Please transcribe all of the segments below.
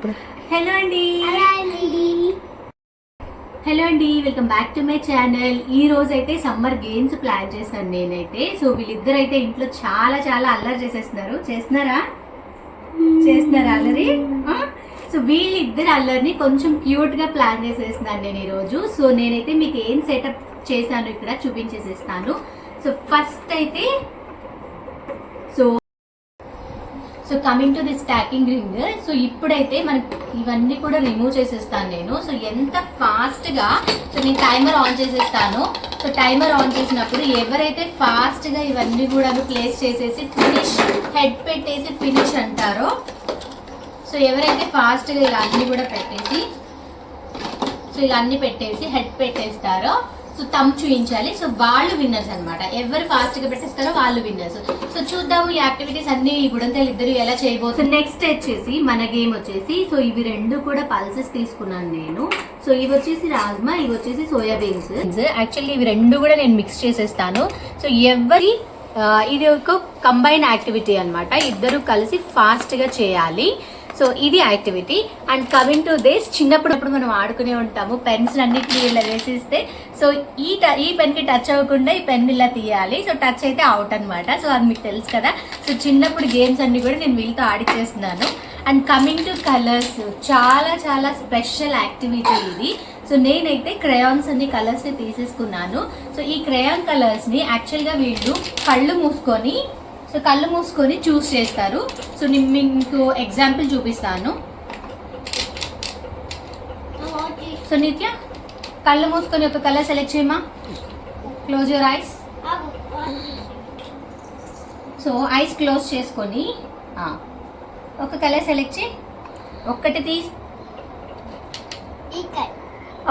Hello అండి. Hello అండి. Welcome back to my channel. ఈ రోజు అయితే సమ్మర్ గేమ్స్ ప్లాన్ చేశాను నేనైతే. సో వీళ్ళిద్దరు అయితే ఇంట్లో చాలా చాలా అల్లరి చేసేస్తున్నారు. చేస్తున్నారా? చేస్తున్నారా అల్లరి? సో వీళ్ళిద్దరు అల్లరిని కొంచెం క్యూట్గా ప్లాన్ చేసేస్తున్నాను నేను ఈ రోజు సో నేనైతే మీకు ఏం సెటప్ చేశాను ఇక్కడ చూపించేసేస్తాను. సో ఫస్ట్ అయితే so so coming to the stacking ring so ఇప్పుడైతే మనకి ఇవన్నీ కూడా రిమూవ్ చేసేస్తాను నేను. సో ఎంత ఫాస్ట్గా సో నేను టైమర్ ఆన్ చేసేస్తాను. సో టైమర్ ఆన్ చేసినప్పుడు ఎవరైతే ఫాస్ట్గా ఇవన్నీ కూడా ప్లేస్ చేసేసి ఫినిష్ హెడ్ పెట్టేసి ఫినిష్ అంటారో సో ఎవరైతే ఫాస్ట్గా ఇలా అన్నీ కూడా పెట్టేసి సో ఇలా అన్నీ పెట్టేసి హెడ్ పెట్టేస్తారో సో తమ్ చూపించాలి సో వాళ్ళు విన్నర్స్ అన్నమాట. ఎవరు ఫాస్ట్గా పెట్టేస్తారో వాళ్ళు విన్నర్స్ సో చూద్దాము ఈ యాక్టివిటీస్ అన్ని ఈ బుడంతలు ఇద్దరు ఎలా చేయబోతున్నారు నెక్స్ట్ వచ్చేసి మన గేమ్ వచ్చేసి సో ఇవి రెండు కూడా పల్సెస్ తీసుకున్నాను నేను. సో ఇవి వచ్చేసి రాజ్మా ఇవి వచ్చేసి సోయా బీన్స్ యాక్చువల్లీ ఇవి రెండు కూడా నేను మిక్స్ చేసేస్తాను. సో ఎవరి ఇది ఒక కంబైన్ యాక్టివిటీ అన్నమాట. ఇద్దరు కలిసి ఫాస్ట్గా చేయాలి. సో ఇది activity. And coming to this చిన్నప్పుడు అప్పుడు మనం ఆడుకునే ఉంటాము. పెన్స్ అన్నిటిని ఇలా వేసిస్తే సో ఈ ఈ పెన్కి టచ్ అవ్వకుండా ఈ పెన్ ఇలా తీయాలి. సో టచ్ అయితే అవుట్ అనమాట సో అది మీకు తెలుసు కదా. సో చిన్నప్పుడు గేమ్స్ అన్ని కూడా నేను వీళ్ళతో ఆడిచేస్తున్నాను అండ్ కమింగ్ టు కలర్స్ చాలా చాలా స్పెషల్ యాక్టివిటీ ఇది. సో నేనైతే క్రయాన్స్ అన్ని కలర్స్ని తీసేసుకున్నాను. సో ఈ క్రయాన్ కలర్స్ని యాక్చువల్గా వీళ్ళు కళ్ళు మూసుకొని సో కళ్ళు మూసుకొని చూస్ చేస్తారు. సో నేను మీకు ఎగ్జాంపుల్ చూపిస్తాను. సో నిత్య కళ్ళు మూసుకొని ఒక colour select చేయమా? Close your eyes so eyes close చేసుకొని ఒక కలర్ సెలెక్ట్ చేయి. ఒక్కటి తీసి.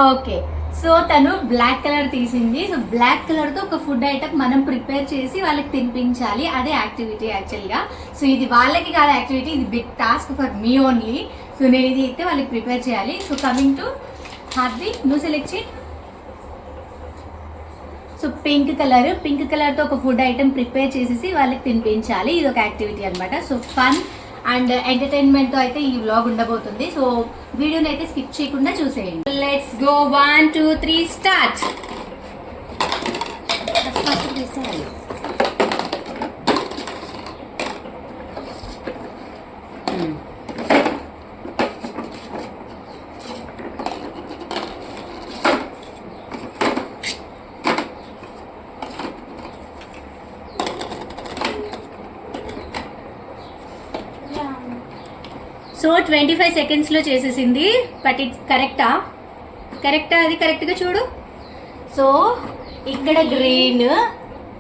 ఓకే. సో తను బ్లాక్ కలర్ తీసింది. సో బ్లాక్ కలర్తో ఒక ఫుడ్ ఐటమ్ మనం ప్రిపేర్ చేసి వాళ్ళకి తినిపించాలి. అదే యాక్టివిటీ యాక్చువల్గా. సో ఇది వాళ్ళకి కాదు యాక్టివిటీ ఇది big task for me only. So నేను ఇది అయితే వాళ్ళకి ప్రిపేర్ చేయాలి. సో కమింగ్ టు హార్దిక్ నువ్వు సెలెక్ట్ చేయి. సో పింక్ కలర్ పింక్ కలర్తో ఒక ఫుడ్ ఐటమ్ ప్రిపేర్ చేసేసి వాళ్ళకి తినిపించాలి. ఇది ఒక యాక్టివిటీ అనమాట సో ఫన్ అండ్ ఎంటర్టైన్మెంట్తో అయితే ఈ వ్లాగ్ ఉండబోతుంది. సో వీడియోని అయితే స్కిప్ చేయకుండా చూసేయండి. Let's go one two three start so twenty five సెకండ్స్లో చేసేసింది బట్ ఇట్స్ కరెక్టా కరెక్టా అది కరెక్ట్గా చూడు. సో ఇక్కడ గ్రీన్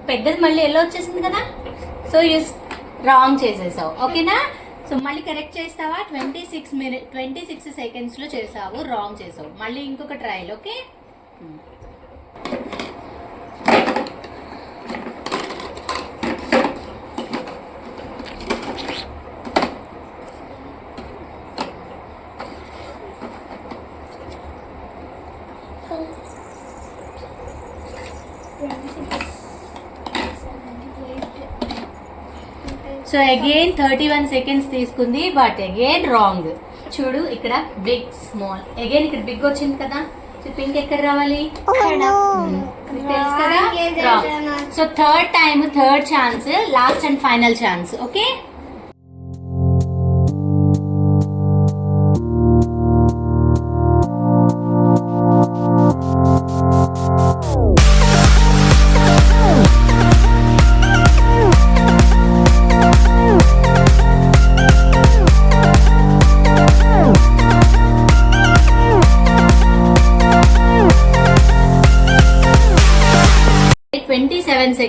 పెద్దది మళ్ళీ ఎల్లో వచ్చేసింది కదా? సో యూ రాంగ్ చేసేసావు. ఓకేనా సో మళ్ళీ కరెక్ట్ చేస్తావా? Twenty six minute twenty six సెకండ్స్లో చేసావు రాంగ్ చేసావు. మళ్ళీ ఇంకొక trial okay so again thirty one seconds తీసుకుంది బట్ అగైన్ రాంగ్ చూడు ఇక్కడ బిగ్ స్మాల్ అగైన్ ఇక్కడ బిగ్ వచ్చింది కదా. సో పింక్ ఎక్కడ రావాలి? Hmm. మీకు తెలుసు కదా? So third time third chance last and final chance okay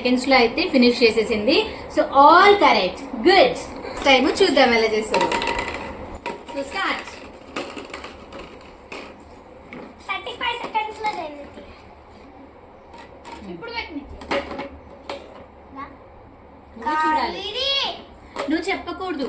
twenty seven సెకండ్స్లో అయితే ఫినిష్ చేసేసింది. So all correct good time చూద్దాం ఎలా చేస్తారు. సో స్టార్ట్ ఇప్పుడు నువ్వు చెప్పకూడదు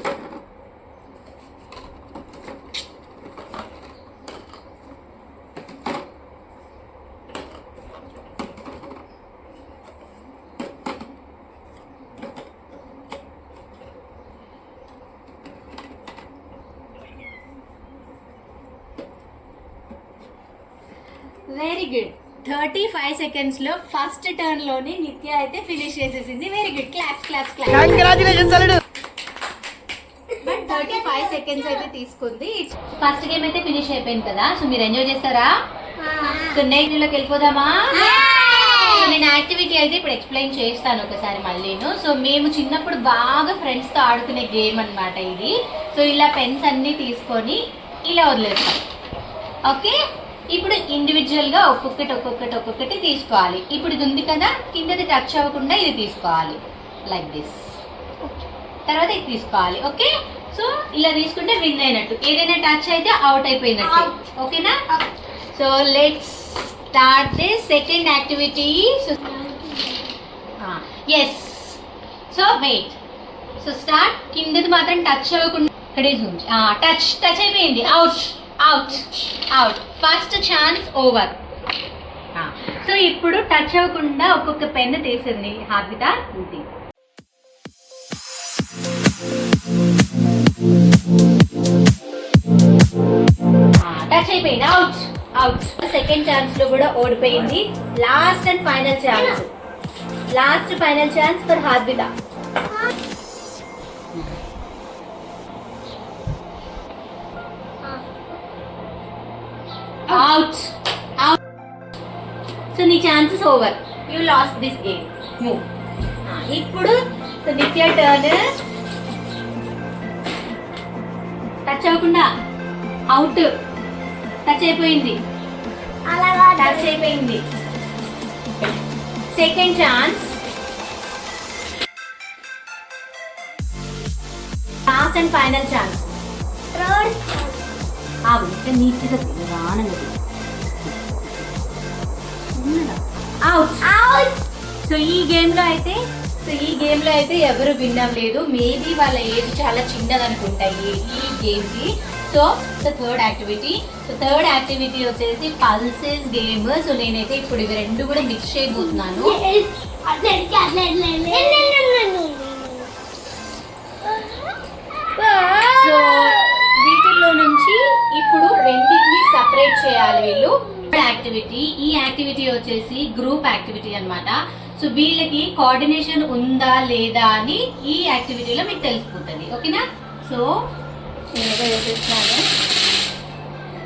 వెరీ గుడ్ థర్టీ ఫైవ్ సెకండ్స్లో ఫస్ట్ టర్న్లోనే నిత్య అయితే ఫినిష్ చేసేసింది. Very good class class class but thirty five seconds అయితే తీసుకుంది. ఫస్ట్ గేమ్ అయితే ఫినిష్ అయిపోయింది కదా సో మీరు ఎంజాయ్ చేస్తారా? సో నెక్స్ట్లోకి వెళ్ళిపోదామా? నేను యాక్టివిటీ అయితే ఇప్పుడు ఎక్స్ప్లెయిన్ చేస్తాను ఒకసారి మళ్ళీను. సో మేము చిన్నప్పుడు బాగా ఫ్రెండ్స్తో ఆడుకునే గేమ్ అన్నమాట ఇది. సో ఇలా పెన్స్ అన్ని తీసుకొని ఇలా వదిలేస్తాం ఓకే ఇప్పుడు ఇండివిజువల్గా ఒక్కొక్కటి ఒక్కొక్కటి ఒక్కొక్కటి తీసుకోవాలి. ఇప్పుడు ఇది ఉంది కదా కిందది టచ్ అవ్వకుండా ఇది తీసుకోవాలి. లైక్ దిస్ తర్వాత ఇది తీసుకోవాలి ఓకే సో ఇలా తీసుకుంటే విన్ అయినట్టు. ఏదైనా టచ్ అయితే అవుట్ అయిపోయినట్టు. ఓకేనా? So let's start the second activity yes so wait so start కిందది మాత్రం టచ్ అవ్వకుండా ఇక్కడే టచ్ టచ్ అయిపోయింది. Out out out first chance over so ఇప్పుడు టచ్ అవ్వకుండా ఒక్కొక్క పెన్ను తీసింది హార్విత ఇది. టచ్ అయిపోయింది. అవుట్ అవుట్ సెకండ్ ఛాన్స్లో కూడా ఓడిపోయింది. Last and final chance last final chance for Harvitha. Out out so నీ chances over you lost this game move ఇప్పుడు సో నిత్య టర్న్ టచ్ అవ్వకుండా అవుట్ టచ్ అయిపోయింది. టచ్ అయిపోయింది. Second chance last and final chance ఆగు ఇంకా నీట్గా out so ఈ గేమ్లో అయితే సో ఈ గేమ్లో అయితే ఎవరు విన్ అవ్వలేదు మేబీ వాళ్ళ ఏజ్ చాలా చిన్నదనుకుంటాయి ఈ గేమ్కి so so third activity so third activity వచ్చేసి పల్సెస్ గేమ్ సో నేనైతే ఇప్పుడు ఇవి రెండు కూడా మిక్స్ చేయబోతున్నాను సో వీటిల్లో నుంచి ఇప్పుడు రెండింటిని సపరేట్ చేయాలి వీళ్ళు. యాక్టివిటీ ఈ యాక్టివిటీ వచ్చేసి గ్రూప్ యాక్టివిటీ అన్నమాట. సో వీళ్ళకి కోఆర్డినేషన్ ఉందా లేదా అని ఈ యాక్టివిటీలో మీకు తెలిసిపోతుంది ఓకేనా? సో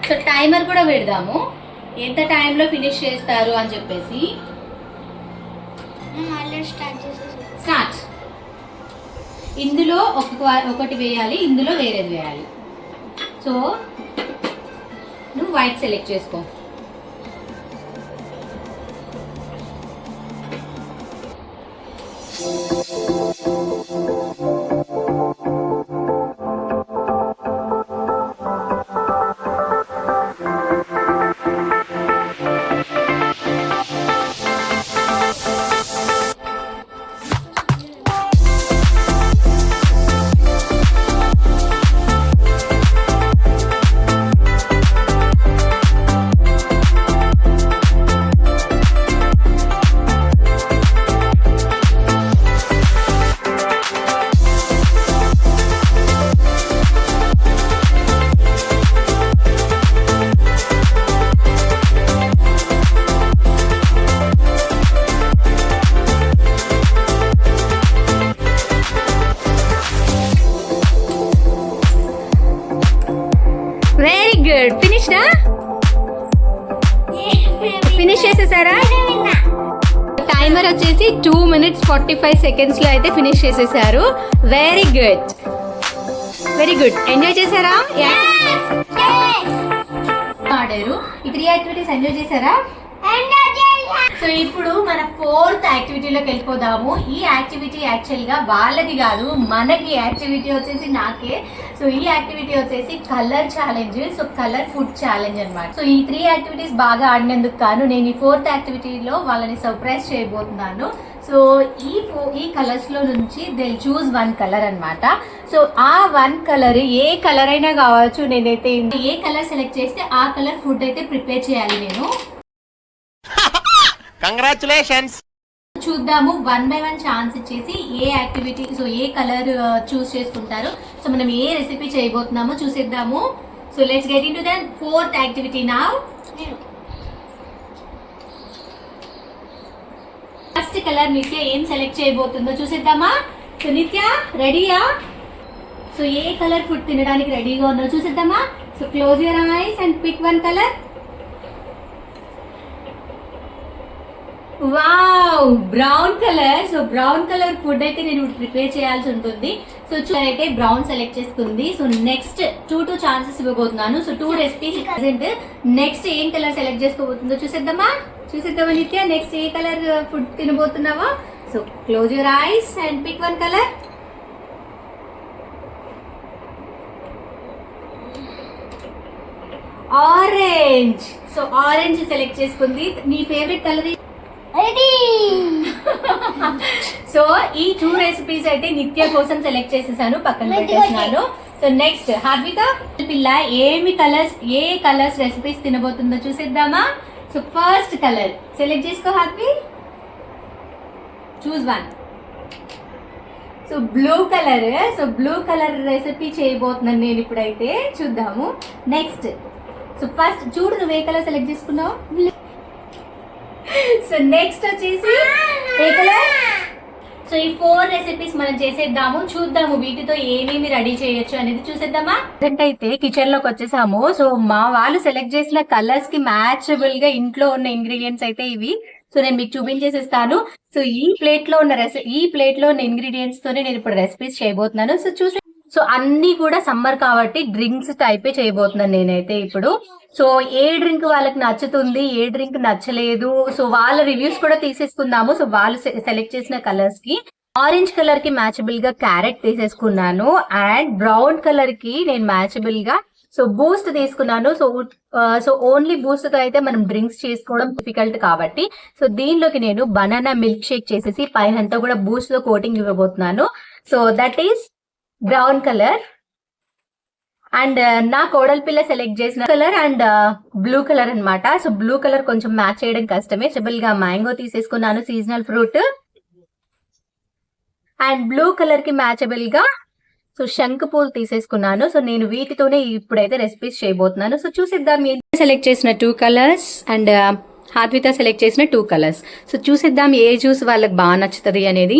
సో టైమర్ కూడా పెడదాము. ఎంత టైంలో ఫినిష్ చేస్తారు అని చెప్పేసి. స్టార్ట్ ఇందులో ఒక ఒకటి వేయాలి ఇందులో వేరేది వేయాలి. సో నువ్వు వైట్ సెలెక్ట్ చేసుకో టైమర్ వచ్చేసి టూ మినిట్స్ ఫార్టీ ఫైవ్ సెకండ్స్లో అయితే ఫినిష్ చేసేసారు. Very good very good enjoy చేశారా? ఆడారు ఈ త్రీ యాక్టివిటీస్ ఎంజాయ్ చేశారా? సో ఇప్పుడు మన ఫోర్త్ యాక్టివిటీలోకి వెళ్ళిపోదాము. ఈ యాక్టివిటీ యాక్చువల్గా వాళ్ళకి కాదు మనకి యాక్టివిటీ వచ్చేసి నాకే. సో ఈ యాక్టివిటీ వచ్చేసి colour challenge so colour food challenge అనమాట సో ఈ త్రీ యాక్టివిటీస్ బాగా ఆడినందుకు కాను నేను ఈ ఫోర్త్ యాక్టివిటీలో వాళ్ళని సర్ప్రైజ్ చేయబోతున్నాను. సో ఈ ఫో ఈ కలర్స్లో నుంచి దే చూస్ వన్ కలర్ అన్నమాట. సో ఆ వన్ కలర్ ఏ కలర్ అయినా కావచ్చు నేనైతే ఏ కలర్ సెలెక్ట్ చేస్తే ఆ కలర్ ఫుడ్ అయితే ప్రిపేర్ చేయాలి నేను. కంగ్రాచులేషన్స్ చూద్దాము. వన్ బై వన్ ఛాన్స్ ఇచ్చేసి ఏ యాక్టివిటీ సో ఏ కలర్ చూస్ uh, చేసుకుంటారు. సో మనం ఏ రెసిపీ చేయబోతున్నామో చూసేద్దాము. So let's get into the fourth activity నా ఫస్ట్ కలర్ నిత్య ఏం సెలెక్ట్ చేయబోతుందో చూసేద్దామా? సో నిత్య రెడీయా సో ఏ కలర్ ఫుడ్ తినడానికి రెడీగా ఉందో చూసేద్దామా? So close your eyes and pick one colour wow brown colour so brown colour food అయితే నేను ప్రిపేర్ చేయాల్సి ఉంటుంది. సో చూ- అయితే బ్రౌన్ సెలెక్ట్ చేసుకుంది. So next two two chances ఇవ్వబోతున్నాను. So two recipes present next ఏం కలర్ సెలెక్ట్ చేసుకోబోతుందో చూసేద్దామా? చూసేద్దామా నిత్య? నెక్స్ట్ ఏ colour food తినబోతున్నావా? So close your eyes and pick one colour orange so orange select చేసుకుంది. నీ ఫేవరెట్ కలర్ సో ఈ టూ రెసిపీస్ అయితే నిత్య కోసం సెలెక్ట్ చేసేసాను పక్కన పెట్టేస్తున్నాను. సో నెక్స్ట్ హార్విక పిల్ల ఏమి కలర్స్ ఏ కలర్స్ రెసిపీస్ తినబోతుందో చూసేద్దామా? సో ఫస్ట్ కలర్ సెలెక్ట్ చేసుకో Harvi choose one so blue colour so blue colour recipe చేయబోతున్నాను నేను ఇప్పుడైతే. చూద్దాము. నెక్స్ట్ సో ఫస్ట్ చూడు నువ్వు ఏ కలర్ సెలెక్ట్ చేసుకున్నావు? సో నెక్స్ట్ వచ్చేసి ఏ కలర్ సో ఈ ఫోర్ రెసిపీస్ మనం చేసేద్దాము చూద్దాము వీటితో ఏమేమి రెడీ చేయొచ్చు అనేది చూసేద్దామా? ప్రజెంట్ అయితే కిచెన్లోకి వచ్చేసాము. సో మా వాళ్ళు సెలెక్ట్ చేసిన కలర్స్కి మ్యాచబుల్గా ఇంట్లో ఉన్న ఇంగ్రీడియంట్స్ అయితే ఇవి. సో నేను మీకు చూపించేసిస్తాను. సో ఈ ప్లేట్లో ఉన్న రెసి ఈ ప్లేట్లో ఉన్న ఇంగ్రీడియంట్స్ తోనే నేను ఇప్పుడు రెసిపీస్ చేయబోతున్నాను. సో చూసి సో అన్ని కూడా సమ్మర్ కాబట్టి డ్రింక్స్ టైపే చేయబోతున్నాను నేనైతే ఇప్పుడు. సో ఏ డ్రింక్ వాళ్ళకి నచ్చుతుంది ఏ డ్రింక్ నచ్చలేదు సో వాళ్ళ రివ్యూస్ కూడా తీసేసుకుందాము. సో వాళ్ళు సెలెక్ట్ చేసిన కలర్స్కి ఆరెంజ్ కలర్కి మ్యాచబుల్గా క్యారెట్ తీసేసుకున్నాను అండ్ బ్రౌన్ కలర్కి నేను మ్యాచబుల్గా సో బూస్ట్ తీసుకున్నాను. సో సో ఓన్లీ బూస్ట్తో అయితే మనం డ్రింక్స్ చేసుకోవడం డిఫికల్ట్ కాబట్టి సో దీనిలోకి నేను బనానా మిల్క్ షేక్ చేసేసి పైన అంతా కూడా బూస్ట్తో కోటింగ్ ఇవ్వబోతున్నాను. So that is brown colour and నా కోడలి పిల్ల సెలెక్ట్ చేసిన కలర్ అండ్ బ్లూ కలర్ అన్నమాట. సో బ్లూ కలర్ కొంచెం మ్యాచ్ చేయడం కష్టమే. సిబుల్గా మ్యాంగో తీసేసుకున్నాను సీజనల్ ఫ్రూట్ అండ్ బ్లూ కలర్కి మ్యాచబుల్గా సో శంకు పూలు తీసేసుకున్నాను. సో నేను వీటితోనే ఇప్పుడైతే రెసిపీస్ చేయబోతున్నాను. సో చూసిద్దాం సెలెక్ట్ చేసిన two colours and Hathvitha select చేసిన టూ కలర్స్ సో చూసిద్దాం ఏ జ్యూస్ వాళ్ళకి బాగా నచ్చుతుంది అనేది.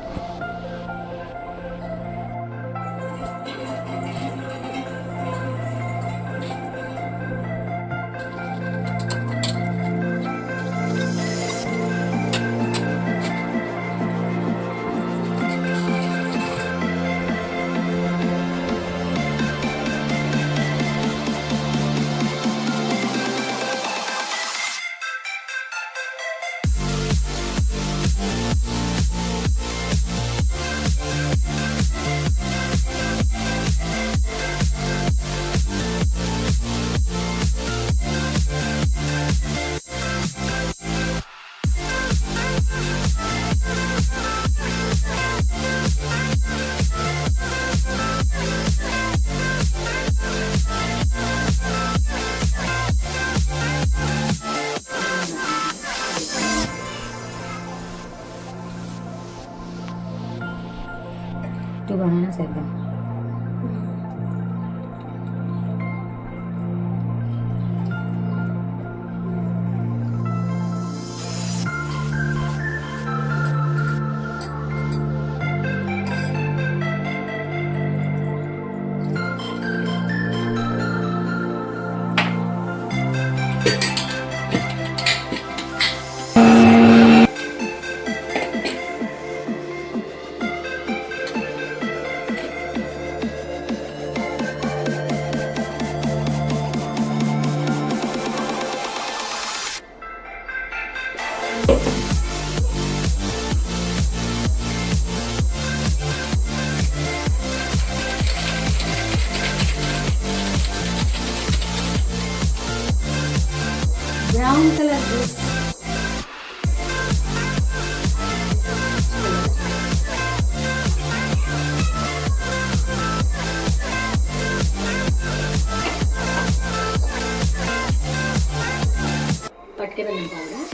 பட்டை வெள்ளம் பாருங்கள்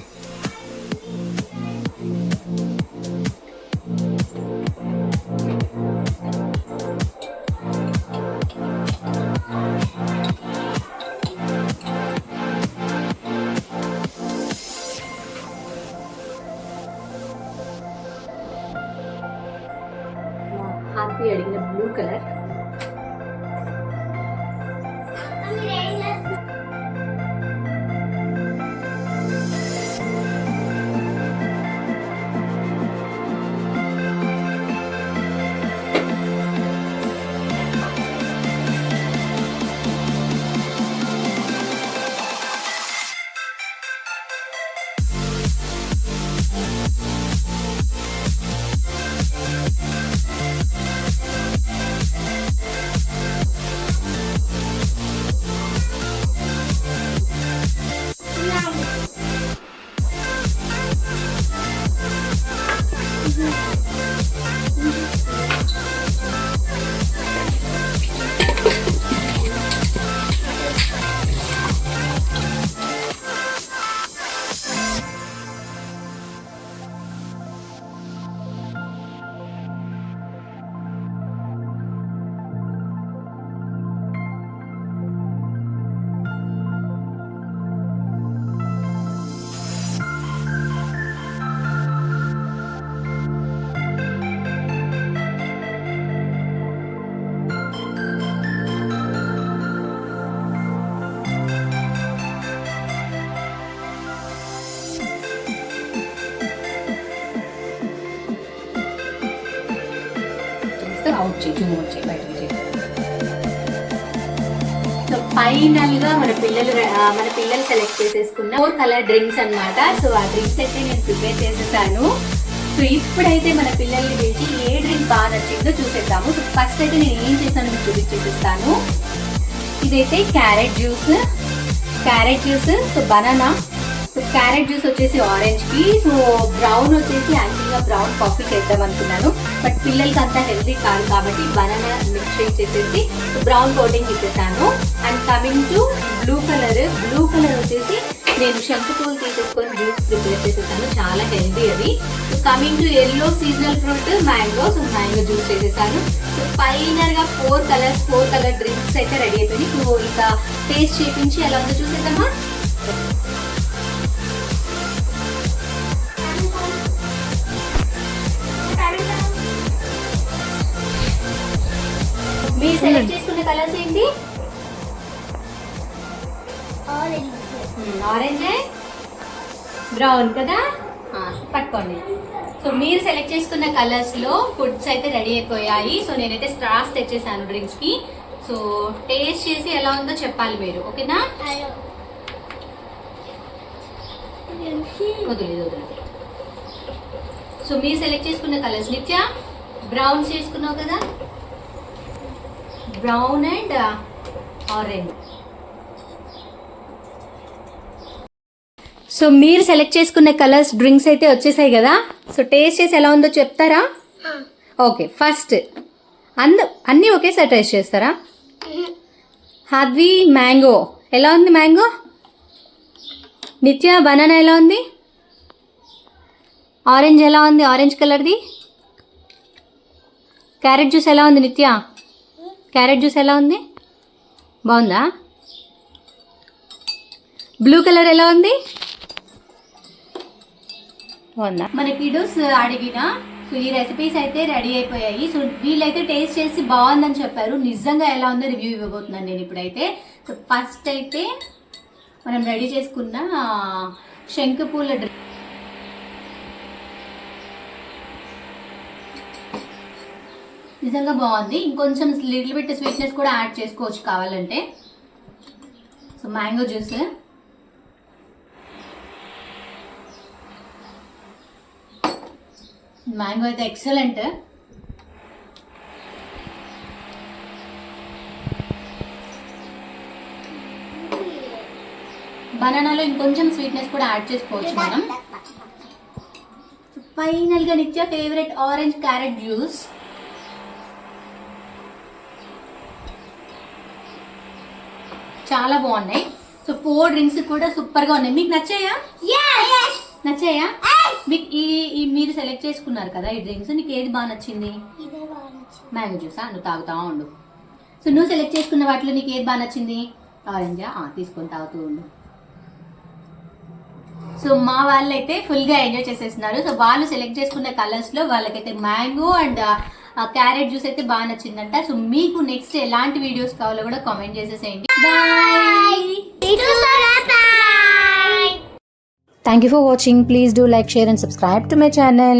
చేస్తే అవుట్ జూమ్ బయటకు చేసి సో ఫైనల్గా మన పిల్లలు మన పిల్లలు సెలెక్ట్ చేసేసుకున్న ఫోర్ కలర్ డ్రింక్స్ అన్నమాట. సో ఆ డ్రింక్స్ అయితే నేను ప్రిపేర్ చేసేసాను. సో ఇప్పుడైతే మన పిల్లల్ని పిలిచి ఏ డ్రింక్ బాగా నచ్చిందో చూసేద్దాము. సో ఫస్ట్ అయితే నేను ఏం చేశాను మీకు చూపించేస్తాను ఇదైతే carrot juice carrot juice so banana so carrot juice వచ్చేసి ఆరెంజ్కి. సో బ్రౌన్ వచ్చేసి యాక్చువల్గా బ్రౌన్ కాఫీ చేద్దాం అనుకున్నాను. బట్ పిల్లలకి అంత హెల్దీ కాదు కాబట్టి బనానా మిక్స్ షేక్ చేసేసి బ్రౌన్ కోటింగ్ ఇచ్చేసాను. And coming to blue colour. Blue colour వచ్చేసి నేను శంకు పూలు తీసేసుకొని జ్యూస్ ప్రిపేర్ చేసేసాను. చాలా హెల్దీ అది. Coming to yellow seasonal fruit mango so mango juice చేసేసాను. సో ఫైనల్గా four colours four colour drinks అయితే రెడీ అయిపోయినాయి. సో ఇక టేస్ట్ చేపించి ఎలా ఉందో చూసేద్దామా? మీరు సెలెక్ట్ చేసుకున్న కలర్స్ ఏంటి? ఆరెంజ్ బ్రౌన్ కదా? పట్టుకోండి. సో మీరు సెలెక్ట్ చేసుకున్న కలర్స్లో ఫుడ్స్ అయితే రెడీ అయిపోయాయి. సో నేనైతే స్ట్రాస్ తెచ్చేసాను డ్రింక్స్కి. సో టేస్ట్ చేసి ఎలా ఉందో చెప్పాలి మీరు ఓకేనా? వదిలేదు వదిలేదు. సో మీరు సెలెక్ట్ చేసుకున్న కలర్స్ నిత్య బ్రౌన్స్ చేసుకున్నావు కదా? బ్రౌన్ అండ్ ఆరెంజ్ సో మీరు సెలెక్ట్ చేసుకున్న కలర్స్ డ్రింక్స్ అయితే వచ్చేసాయి కదా? సో టేస్ట్ చేసి ఎలా ఉందో చెప్తారా? ఓకే ఫస్ట్ అంద అన్నీ ఒకేసారి టేస్ట్ చేస్తారా? హాద్వి మ్యాంగో. ఎలా ఉంది మ్యాంగో? నిత్య బనానా ఎలా ఉంది? ఆరెంజ్ ఎలా ఉంది? ఆరెంజ్ కలర్ది? క్యారెట్ జ్యూస్ ఎలా ఉంది నిత్య? క్యారెట్ జ్యూస్ ఎలా ఉంది? బాగుందా? బ్లూ కలర్ ఎలా ఉంది? బాగుందా? మన కిడోస్ అడిగిన సో ఈ రెసిపీస్ అయితే రెడీ అయిపోయాయి. సో వీళ్ళైతే టేస్ట్ చేసి బాగుందని చెప్పారు. నిజంగా ఎలా ఉందో రివ్యూ ఇవ్వబోతున్నాను నేను ఇప్పుడైతే. సో ఫస్ట్ అయితే మనం రెడీ చేసుకున్న ఆ, శంకుపూల డ్రెస్ నిజంగా బాగుంది. ఇంకొంచెం లిటిల్ బిట్ స్వీట్నెస్ కూడా యాడ్ చేసుకోవచ్చు కావాలంటే. సో మ్యాంగో జ్యూస్ మ్యాంగో అయితే ఎక్సలెంట్ బనానాలో ఇంకొంచెం స్వీట్నెస్ కూడా యాడ్ చేసుకోవచ్చు మనం. ఫైనల్గా నిత్య ఫేవరెట్ ఆరెంజ్ క్యారెట్ జ్యూస్ చాలా బాగున్నాయి. సో ఫోర్ డ్రింక్స్ కూడా సూపర్గా ఉన్నాయి. మీకు నచ్చాయా? నచ్చాయా? మీకు ఈ ఈ మీరు సెలెక్ట్ చేసుకున్నారు కదా ఈ డ్రింక్స్ నీకు ఏది బాగా నచ్చింది? మ్యాంగో జ్యూసా నువ్వు తాగుతా ఉండు. సో నువ్వు సెలెక్ట్ చేసుకున్న వాటిలో నీకు ఏది బాగా నచ్చింది? ఆరెంజా తీసుకొని తాగుతూ ఉండు. సో మా వాళ్ళు అయితే ఫుల్గా ఎంజాయ్ చేసేస్తున్నారు. సో వాళ్ళు సెలెక్ట్ చేసుకున్న కలర్స్లో వాళ్ళకైతే మ్యాంగో అండ్ క్యారెట్ జ్యూస్ అయితే బాగా నచ్చిందంట సో మీకు నెక్స్ట్ ఎలాంటి వీడియోస్ కావాలో కూడా కామెంట్ చేసేసేయండి bye Thank you for watching. Please do like, share, and subscribe to my channel.